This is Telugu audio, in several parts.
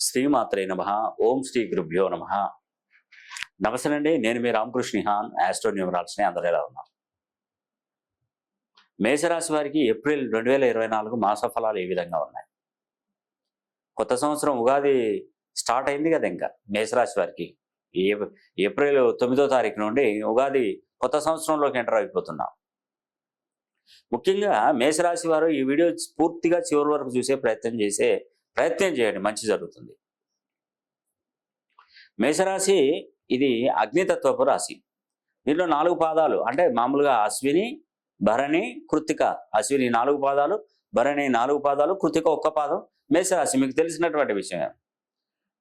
శ్రీమాత్రే నమ. ఓం శ్రీ గురుభ్యో నమ. నమస్తే అండి. నేను మీ రామకృష్ణిహాన్ ఆస్ట్రో న్యూమరాల్స్ని అందరూ ఎలా ఉన్నాం మేషరాశి వారికి ఏప్రిల్ రెండు వేల ఇరవై నాలుగు మాస ఫలాలు ఏ విధంగా ఉన్నాయి? కొత్త సంవత్సరం ఉగాది స్టార్ట్ అయింది కదా ఇంకా మేషరాశి వారికి. ఏ ఏప్రిల్ తొమ్మిదో తారీఖు నుండి ఉగాది కొత్త సంవత్సరంలోకి ఎంటర్ అయిపోతున్నాం. ముఖ్యంగా మేషరాశి వారు ఈ వీడియో పూర్తిగా చివరి వరకు చూసే ప్రయత్నం చేసే ప్రయత్నం చేయండి మంచి జరుగుతుంది. మేషరాశి ఇది అగ్నితత్వపు రాశి. దీంట్లో నాలుగు పాదాలు అంటే మామూలుగా అశ్విని భరణి కృతిక అశ్విని నాలుగు పాదాలు భరణి నాలుగు పాదాలు కృతిక ఒక్క పాదం. మేషరాశి మీకు తెలిసినటువంటి విషయం.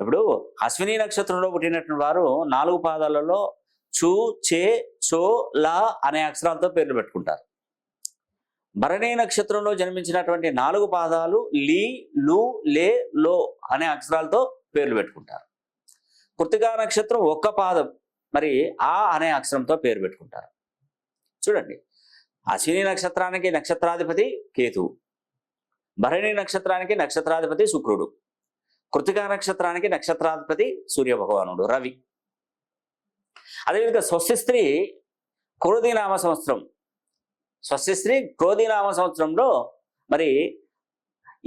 ఇప్పుడు అశ్విని నక్షత్రంలో పుట్టినటువంటి వారు నాలుగు పాదాలలో చూ చే చో లా అనే అక్షరాలతో పేర్లు పెట్టుకుంటారు. భరణి నక్షత్రంలో జన్మించినటువంటి నాలుగు పాదాలు లీ లు లే లో అనే అక్షరాలతో పేర్లు పెట్టుకుంటారు. కృతికా నక్షత్రం ఒక్క పాదం మరి ఆ అనే అక్షరంతో పేరు పెట్టుకుంటారు. చూడండి అశ్విని నక్షత్రానికి నక్షత్రాధిపతి కేతువు భరణి నక్షత్రానికి నక్షత్రాధిపతి శుక్రుడు కృతికా నక్షత్రానికి నక్షత్రాధిపతి సూర్య భగవానుడు రవి. అదేవిధంగా స్వస్తి స్త్రీ కురుదీనామ సంవత్సరం స్వస్తిశ్రీ స్త్రీ క్రోధినామ సంవత్సరంలో మరి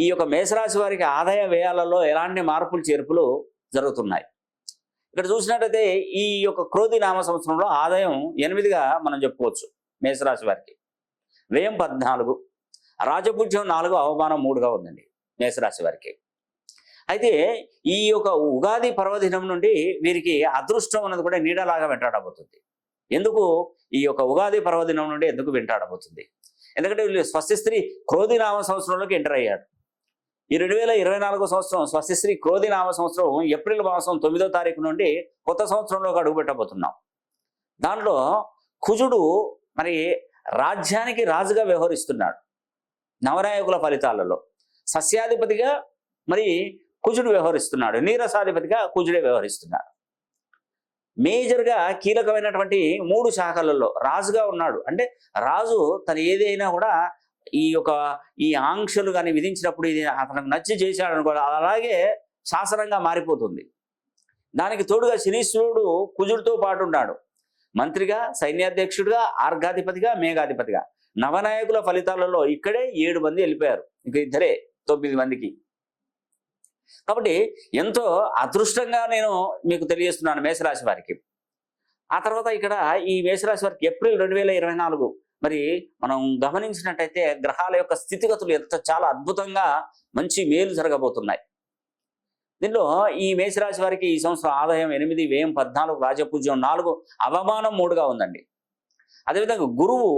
ఈ యొక్క మేషరాశి వారికి ఆదాయ వ్యయాలలో ఎలాంటి మార్పులు చేర్పులు జరుగుతున్నాయి? ఇక్కడ చూసినట్టయితే ఈ యొక్క క్రోధి నామ సంవత్సరంలో ఆదాయం ఎనిమిదిగా మనం చెప్పుకోవచ్చు మేషరాశి వారికి. వ్యయం పద్నాలుగు రాజపూజ్యం నాలుగు అవమానం మూడుగా ఉందండి మేషరాశి వారికి. అయితే ఈ యొక్క ఉగాది పర్వదినం నుండి వీరికి అదృష్టం అన్నది కూడా నీడలాగా వెంటాడబోతుంది. ఎందుకు ఈ యొక్క ఉగాది పర్వదినం నుండి ఎందుకు వెంటాడబోతుంది? ఎందుకంటే వీళ్ళు స్వస్తిస్త్రీ క్రోధినామ క్రోధి సంవత్సరంలోకి ఎంటర్ అయ్యాడు ఈ రెండు వేల ఇరవై నాలుగో సంవత్సరం స్వస్తిశ్రీ క్రోధినామ సంవత్సరం ఏప్రిల్ మాసం తొమ్మిదో తారీఖు నుండి కొత్త సంవత్సరంలోకి అడుగుపెట్టబోతున్నాం. దాంట్లో కుజుడు మరి రాజ్యానికి రాజుగా వ్యవహరిస్తున్నాడు నవనాయకుల ఫలితాలలో. సస్యాధిపతిగా మరి కుజుడు వ్యవహరిస్తున్నాడు. నీరసాధిపతిగా కుజుడే వ్యవహరిస్తున్నాడు. మేజర్గా కీలకమైనటువంటి మూడు శాఖలలో రాజుగా ఉన్నాడు. అంటే రాజు తను ఏదైనా కూడా ఈ యొక్క ఈ ఆంక్షలు కానీ విధించినప్పుడు ఇది అతనికి నచ్చి చేశాడు అనుకో అలాగే శాసనంగా మారిపోతుంది. దానికి తోడుగా శనీశ్వరుడు కుజుడితో పాటు ఉన్నాడు. మంత్రిగా సైన్యాధ్యక్షుడిగా ఆర్గాధిపతిగా మేఘాధిపతిగా. నవనాయకుల ఫలితాలలో ఇక్కడే ఏడు మంది వెళ్ళిపోయారు. ఇక ఇద్దరే తొమ్మిది మందికి. కాబట్టి ఎంతో అదృష్టంగా నేను మీకు తెలియజేస్తున్నాను మేషరాశి వారికి. ఆ తర్వాత ఇక్కడ ఈ మేషరాశి వారికి ఏప్రిల్ రెండు వేల ఇరవై నాలుగు మరి మనం గమనించినట్టయితే గ్రహాల యొక్క స్థితిగతులు ఎంత చాలా అద్భుతంగా మంచి మేలు జరగబోతున్నాయి. దీనిలో ఈ మేషరాశి వారికి ఈ సంవత్సరం ఆదాయం ఎనిమిది వ్యయం పద్నాలుగు రాజపూజ్యం నాలుగు అవమానం మూడుగా ఉందండి. అదేవిధంగా గురువు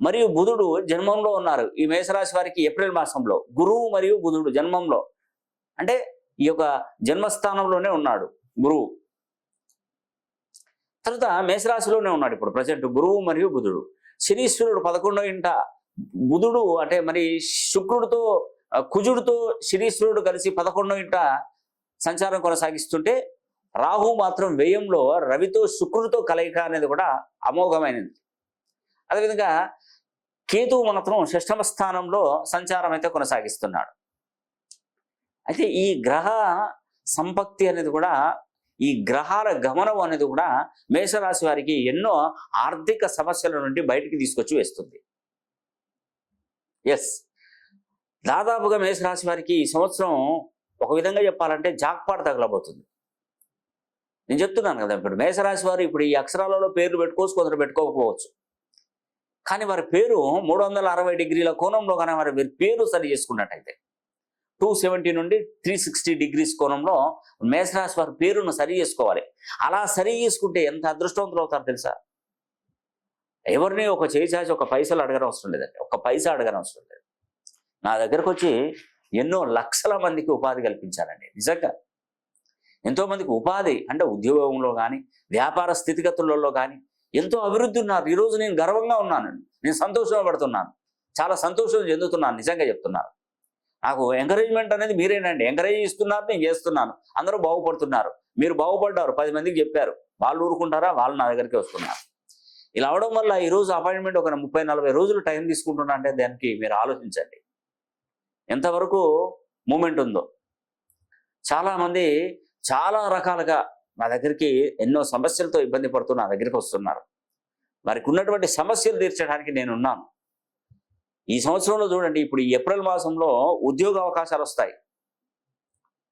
మరియు బుధుడు జన్మంలో ఉన్నారు. ఈ మేషరాశి వారికి ఏప్రిల్ మాసంలో గురువు మరియు బుధుడు జన్మంలో. అంటే ఈ యొక్క జన్మస్థానంలోనే ఉన్నాడు గురువు. తర్వాత మేషరాశిలోనే ఉన్నాడు ఇప్పుడు ప్రజెంట్ గురువు మరియు బుధుడు. శనీశ్వరుడు పదకొండో ఇంట బుధుడు అంటే మరి శుక్రుడితో కుజుడితో శనీశ్వరుడు కలిసి పదకొండో ఇంట సంచారం కొనసాగిస్తుంటే రాహు మాత్రం వ్యయంలో రవితో శుక్రుడితో కలయిక అనేది కూడా అమోఘమైనది. అదేవిధంగా కేతువు మాత్రం షష్టమ స్థానంలో సంచారం అయితే కొనసాగిస్తున్నాడు. అయితే ఈ గ్రహ సంపత్తి అనేది కూడా ఈ గ్రహాల గమనం అనేది కూడా మేషరాశి వారికి ఎన్నో ఆర్థిక సమస్యల నుండి బయటికి తీసుకొచ్చి వేస్తుంది. ఎస్ దాదాపుగా మేషరాశి వారికి ఈ సంవత్సరం ఒక విధంగా చెప్పాలంటే జాక్పాట్ తగలబోతుంది. నేను చెప్తున్నాను కదా ఇప్పుడు మేషరాశి వారు ఇప్పుడు ఈ అక్షరాలలో పేర్లు పెట్టుకోవచ్చు కొందరు పెట్టుకోకపోవచ్చు. కానీ వారి పేరు మూడు వందల అరవై డిగ్రీల కోణంలో కానీ వారి పేరు సరి చేసుకున్నట్టయితే టూ సెవెంటీ నుండి త్రీ సిక్స్టీ డిగ్రీస్ కోణంలో మేషరాశి వారి పేరును సరి చేసుకోవాలి. అలా సరి చేసుకుంటే ఎంత అదృష్టవంతులు అవుతారు తెలుసా? ఎవరిని ఒక చేయి ఒక పైసలు అడగడం అవసరం లేదండి. ఒక పైసా అడగడం అవసరం లేదు. నా దగ్గరకు వచ్చి ఎన్నో లక్షల మందికి ఉపాధి కల్పించానండి నిజంగా. ఎంతోమందికి ఉపాధి అంటే ఉద్యోగంలో కానీ వ్యాపార స్థితిగతులలో కానీ ఎంతో అభివృద్ధి ఉన్నారు. ఈరోజు నేను గర్వంగా ఉన్నాను నేను సంతోషంగా పడుతున్నాను. చాలా సంతోషం చెందుతున్నాను. నిజంగా చెప్తున్నాను. నాకు ఎంకరేజ్మెంట్ అనేది మీరేనండి. ఎంకరేజ్ ఇస్తున్నారు నేను చేస్తున్నాను. అందరూ బాగుపడుతున్నారు. మీరు బాగుపడ్డారు. పది మందికి చెప్పారు. వాళ్ళు ఊరుకుంటారా? వాళ్ళు నా దగ్గరికి వస్తున్నారు. ఇలా అవడం వల్ల ఈ రోజు అపాయింట్మెంట్ ఒక ముప్పై నలభై రోజులు టైం తీసుకుంటున్నా అంటే దానికి మీరు ఆలోచించండి. ఎంతవరకు మూమెంట్ ఉందో. చాలామంది చాలా రకాలుగా నా దగ్గరికి ఎన్నో సమస్యలతో ఇబ్బంది పడుతూ నా దగ్గరికి వస్తున్నారు. వారికి ఉన్నటువంటి సమస్యలు తీర్చడానికి నేను ఉన్నాను ఈ సంవత్సరంలో చూడండి ఇప్పుడు ఈ ఏప్రిల్ మాసంలో ఉద్యోగ అవకాశాలు వస్తాయి.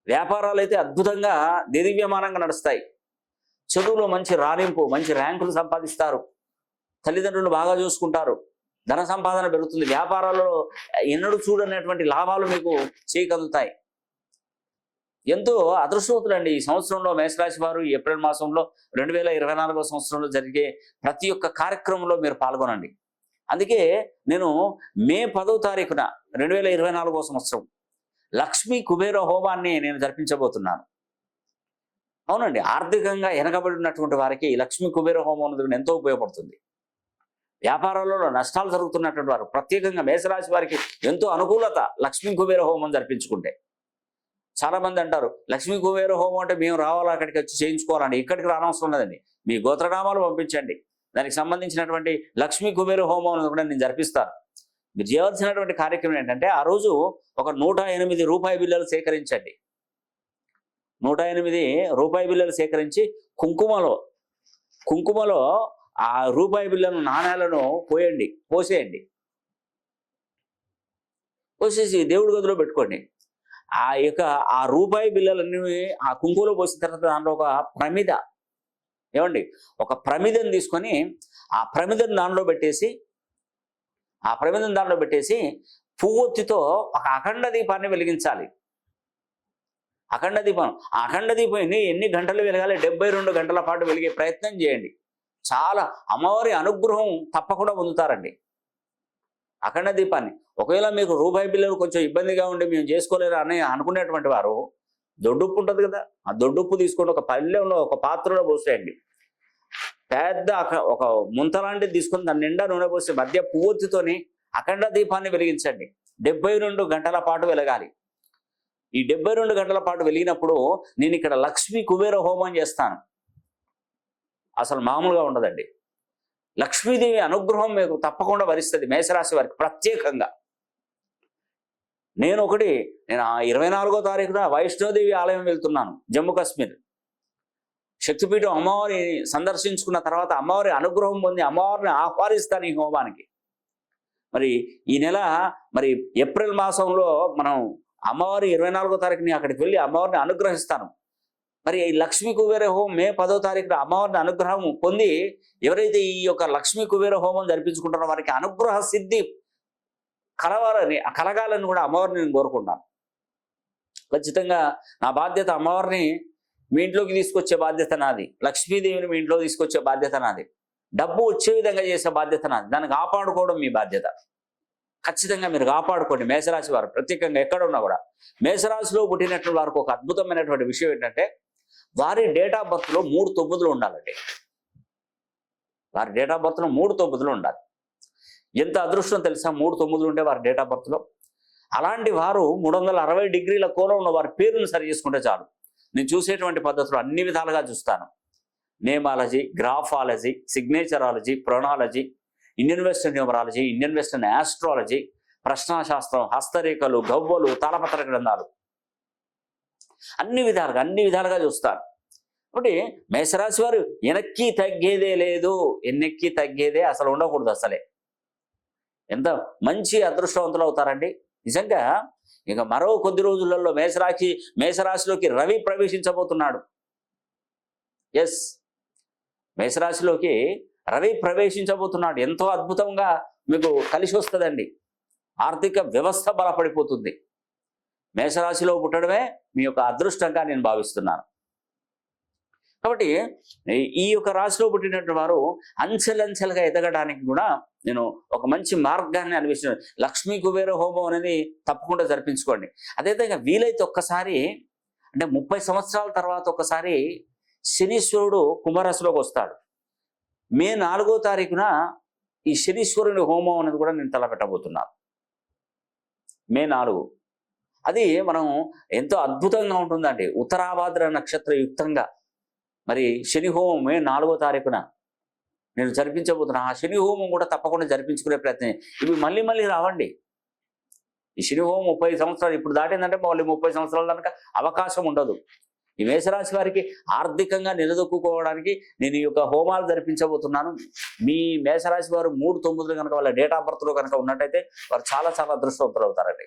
వ్యాపారాలు అయితే అద్భుతంగా దివ్యమానంగా నడుస్తాయి. చదువులో మంచి రాణింపు మంచి ర్యాంకులు సంపాదిస్తారు. తల్లిదండ్రులు బాగా చూసుకుంటారు. ధన సంపాదన పెరుగుతుంది. వ్యాపారాలలో ఎన్నడూ చూడనటువంటి లాభాలు మీకు చేయగలుగుతాయి ఎంతో అదృష్టవంతులండి. ఈ సంవత్సరంలో మేషరాశి వారు ఈ ఏప్రిల్ మాసంలో రెండు వేల ఇరవై సంవత్సరంలో జరిగే ప్రతి ఒక్క కార్యక్రమంలో మీరు పాల్గొనండి. అందుకే నేను మే పదో తారీఖున రెండు వేల ఇరవై నాలుగో సంవత్సరం లక్ష్మీ కుబేర హోమాన్ని నేను జరిపించబోతున్నాను. అవునండి ఆర్థికంగా వెనకబడి ఉన్నటువంటి వారికి ఈ లక్ష్మీ కుబేర హోమం అనేది ఎంతో ఉపయోగపడుతుంది. వ్యాపారాలలో నష్టాలు జరుగుతున్నటువంటి వారు ప్రత్యేకంగా మేషరాశి వారికి ఎంతో అనుకూలత లక్ష్మీ కుబేర హోమం జరిపించుకుంటే. చాలా మంది అంటారు లక్ష్మీ కుబేర హోమం అంటే మేము రావాలా అక్కడికి వచ్చి చేయించుకోవాలండి ఇక్కడికి రానవసరం లేదండి. మీ గోత్రనామాలు పంపించండి. దానికి సంబంధించినటువంటి లక్ష్మీ కుబేరు హోమం కూడా నేను జరిపిస్తాను. మీరు చేయవలసినటువంటి కార్యక్రమం ఏంటంటే ఆ రోజు ఒక నూట ఎనిమిది రూపాయి బిల్లలు సేకరించండి. నూట ఎనిమిది రూపాయి బిల్లలు సేకరించి కుంకుమలో కుంకుమలో ఆ రూపాయి బిల్లను నాణ్యాలను పోయండి పోసేయండి. పోసేసి దేవుడి గదిలో పెట్టుకోండి. ఆ యొక్క ఆ రూపాయి బిల్లలన్నీ ఆ కుంకుమలో పోసిన తర్వాత దాంట్లో ఒక ప్రమిద ఏమండి? ఒక ప్రమిదం తీసుకొని ఆ ప్రమిదం దానిలో పెట్టేసి ఆ ప్రమిదం దానిలో పెట్టేసి పువ్వొత్తితో ఒక అఖండ దీపాన్ని వెలిగించాలి. అఖండ దీపం ఆ అఖండ దీపం ఎన్ని ఎన్ని గంటలు వెలగాలి? డెబ్బై రెండు గంటల పాటు వెలిగే ప్రయత్నం చేయండి. చాలా అమ్మవారి అనుగ్రహం తప్పకుండా పొందుతారండి. అఖండ దీపాన్ని. ఒకవేళ మీకు రూపాయి బిల్లులు కొంచెం ఇబ్బందిగా ఉండి మేము చేసుకోలేరు అని అనుకునేటువంటి వారు దొడ్డుప్పు ఉంటుంది కదా ఆ దొడ్డుప్పు తీసుకొని ఒక పల్లెంలో ఒక పాత్రలో పోసేయండి. పెద్ద ఒక ముంత లాంటిది తీసుకొని దాని నిండా నూనె పోసి మధ్య పువ్వొత్తితోని అఖండ దీపాన్ని వెలిగించండి. డెబ్బై రెండు గంటల పాటు వెలగాలి. ఈ డెబ్బై రెండు గంటల పాటు వెలిగినప్పుడు నేను ఇక్కడ లక్ష్మీ కుబేర హోమం చేస్తాను. అసలు మామూలుగా ఉండదండి. లక్ష్మీదేవి అనుగ్రహం మీకు తప్పకుండా వరిస్తుంది మేషరాశి వారికి ప్రత్యేకంగా. నేను ఒకటి నేను ఆ ఇరవై నాలుగో తారీఖున వైష్ణోదేవి ఆలయం వెళ్తున్నాను జమ్మూ కాశ్మీర్. శక్తిపీఠం అమ్మవారిని సందర్శించుకున్న తర్వాత అమ్మవారి అనుగ్రహం పొంది అమ్మవారిని ఆహ్వానిస్తాను ఈ హోమానికి. మరి ఈ నెల మరి ఏప్రిల్ మాసంలో మనం అమ్మవారి ఇరవై నాలుగో తారీఖుని అక్కడికి వెళ్ళి అమ్మవారిని అనుగ్రహిస్తాను. మరి ఈ లక్ష్మీ కుబేర హోమం మే పదో తారీఖున అమ్మవారిని అనుగ్రహం పొంది ఎవరైతే ఈ యొక్క లక్ష్మీ కుబేర హోమం జరిపించుకుంటారో వారికి అనుగ్రహ సిద్ధి కలవాలని కలగాలని కూడా అమ్మవారిని నేను కోరుకుంటాను. ఖచ్చితంగా నా బాధ్యత అమ్మవారిని మీ ఇంట్లోకి తీసుకొచ్చే బాధ్యత నాది. లక్ష్మీదేవిని మీ ఇంట్లో తీసుకొచ్చే బాధ్యత నాది. డబ్బు వచ్చే విధంగా చేసే బాధ్యత నాది. దాన్ని కాపాడుకోవడం మీ బాధ్యత. ఖచ్చితంగా మీరు కాపాడుకోండి. మేషరాశి వారు ప్రత్యేకంగా ఎక్కడ ఉన్నా కూడా. మేషరాశిలో పుట్టినటువంటి వారికి ఒక అద్భుతమైనటువంటి విషయం ఏంటంటే వారి డేట్ ఆఫ్ బర్త్లో మూడు తొమ్మిదిలు ఉండాలండి. వారి డేట్ ఆఫ్ బర్త్లో మూడు తొమ్మిదిలు ఉండాలి. ఎంత అదృష్టం తెలుసా? మూడు తొమ్మిదిలు ఉంటే వారి డేట్ ఆఫ్ బర్త్లో అలాంటి వారు మూడు వందల అరవై డిగ్రీల కోలో ఉన్న వారి పేరును సరి చేసుకుంటే చాలు. నేను చూసేటువంటి పద్ధతులు అన్ని విధాలుగా చూస్తాను. Nameology graphology signaturology pronology Indian western numerology Indian western astrology ప్రశ్నాశాస్త్రం హస్తరేఖలు గవ్వలు తాళపత్ర గ్రంథాలు. అన్ని విధాలుగా అన్ని విధాలుగా చూస్తారు కాబట్టి మేషరాశి వారు వెనక్కి తగ్గేదే లేదు. ఎన్నెక్కి తగ్గేదే అసలు ఉండకూడదు అసలే. ఎంత మంచి అదృష్టవంతులు అవుతారండి? నిజంగా ఇక మరో కొద్ది రోజులలో మేషరాశి మేషరాశిలోకి రవి ప్రవేశించబోతున్నాడు. ఎస్ మేషరాశిలోకి రవి ప్రవేశించబోతున్నాడు. ఎంతో అద్భుతంగా మీకు కలిసి వస్తుందండి. ఆర్థిక వ్యవస్థ బలపడిపోతుంది. మేషరాశిలో పుట్టడమే మీ యొక్క అదృష్టంగా నేను భావిస్తున్నాను. కాబట్టి ఈ- యొక్క రాశిలో పుట్టినటువంటి వారు అంచెలంచెలుగా ఎదగడానికి కూడా నేను ఒక మంచి మార్గాన్ని అనిపిస్తున్నాను లక్ష్మీ కుబేర హోమం అనేది తప్పకుండా జరిపించుకోండి. అదేవిధంగా వీలైతే ఒక్కసారి అంటే ముప్పై సంవత్సరాల తర్వాత ఒకసారి శనీశ్వరుడు కుంభరాశిలోకి వస్తాడు. మే నాలుగో తారీఖున ఈ శనీశ్వరుని హోమం అనేది కూడా నేను తలపెట్టబోతున్నాను మే నాలుగు. అది మనం ఎంతో అద్భుతంగా ఉంటుందండి. ఉత్తరాభాద్ర నక్షత్ర యుక్తంగా మరి శని హోమం మే నాలుగో తారీఖున. నేను జరిపించబోతున్నా. ఆ శని హోమం కూడా తప్పకుండా జరిపించుకునే ప్రయత్నం ఇవి మళ్ళీ మళ్ళీ రావండి. ఈ శని హోమం ముప్పై సంవత్సరాలు ఇప్పుడు దాటిందంటే మళ్ళీ ముప్పై సంవత్సరాల దాకా అవకాశం ఉండదు. ఈ మేషరాశి వారికి ఆర్థికంగా నిలదొక్కుకోవడానికి నేను ఈ యొక్క హోమాలు జరిపించబోతున్నాను. మీ మేషరాశి వారు మూడు తొమ్మిదిలో కనుక వాళ్ళ డేట్ ఆఫ్ బర్త్లో కనుక ఉన్నట్టయితే వారు చాలా చాలా అదృష్టవంతులు అవుతారండి.